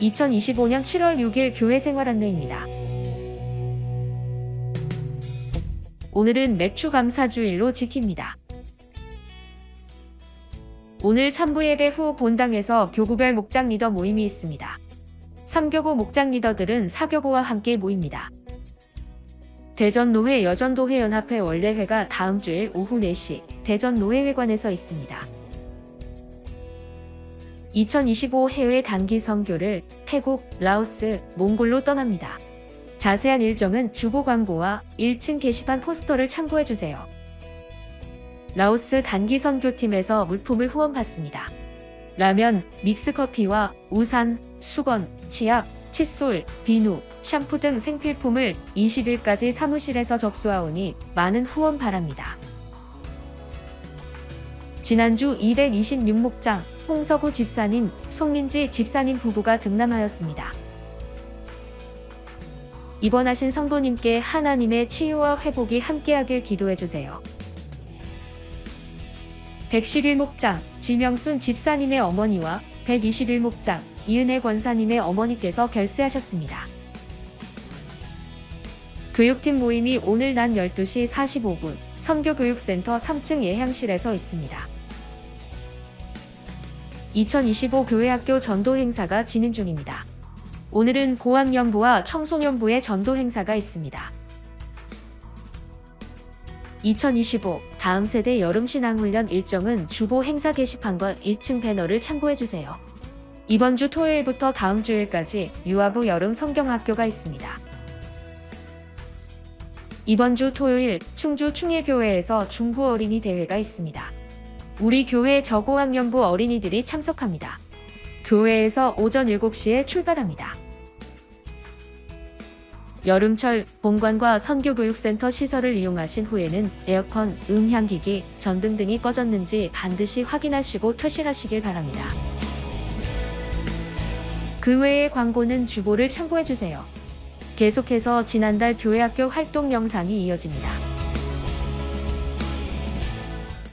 (2025년 7월 6일) 교회 생활 안내입니다. 오늘은 맥주 감사주일로 지킵니다. 오늘 3부 예배 후 본당에서 교구별 목장 리더 모임이 있습니다. 3교구 목장 리더들은 4교구와 함께 모입니다. 대전노회 여전도회 연합회 원래회가 다음 주일 오후 4시 대전노회회관에서 있습니다. 2025 해외 단기 선교를 태국, 라오스, 몽골로 떠납니다. 자세한 일정은 주보 광고와 1층 게시판 포스터를 참고해 주세요. 라오스 단기 선교팀에서 물품을 후원받습니다. 라면, 믹스커피와 우산, 수건, 치약, 칫솔, 비누, 샴푸 등 생필품을 20일까지 사무실에서 접수하오니 많은 후원 바랍니다. 지난주 226목장 홍서구 집사님, 송민지 집사님 부부가 등남하였습니다. 입원하신 성도님께 하나님의 치유와 회복이 함께하길 기도해 주세요. 111목장 지명순 집사님의 어머니와 121목장 이은혜 권사님의 어머니께서 결세하셨습니다. 교육팀 모임이 오늘 낮 12시 45분 선교교육센터 3층 예향실에서 있습니다. 2025 교회학교 전도 행사가 진행 중입니다. 오늘은 보안연부와 청소년부의 전도 행사가 있습니다. 2025 다음 세대 여름 신앙훈련 일정은 주보 행사 게시판과 1층 배너를 참고해 주세요. 이번 주 토요일부터 다음 주일까지 유아부 여름 성경학교가 있습니다. 이번 주 토요일 충주 충일교회에서 중부 어린이 대회가 있습니다. 우리 교회 저고학년부 어린이들이 참석합니다. 교회에서 오전 7시에 출발합니다. 여름철 본관과 선교교육센터 시설을 이용하신 후에는 에어컨, 음향기기, 전등 등이 꺼졌는지 반드시 확인하시고 퇴실하시길 바랍니다. 그 외의 광고는 주보를 참고해 주세요. 계속해서 지난달 교회 학교 활동 영상이 이어집니다.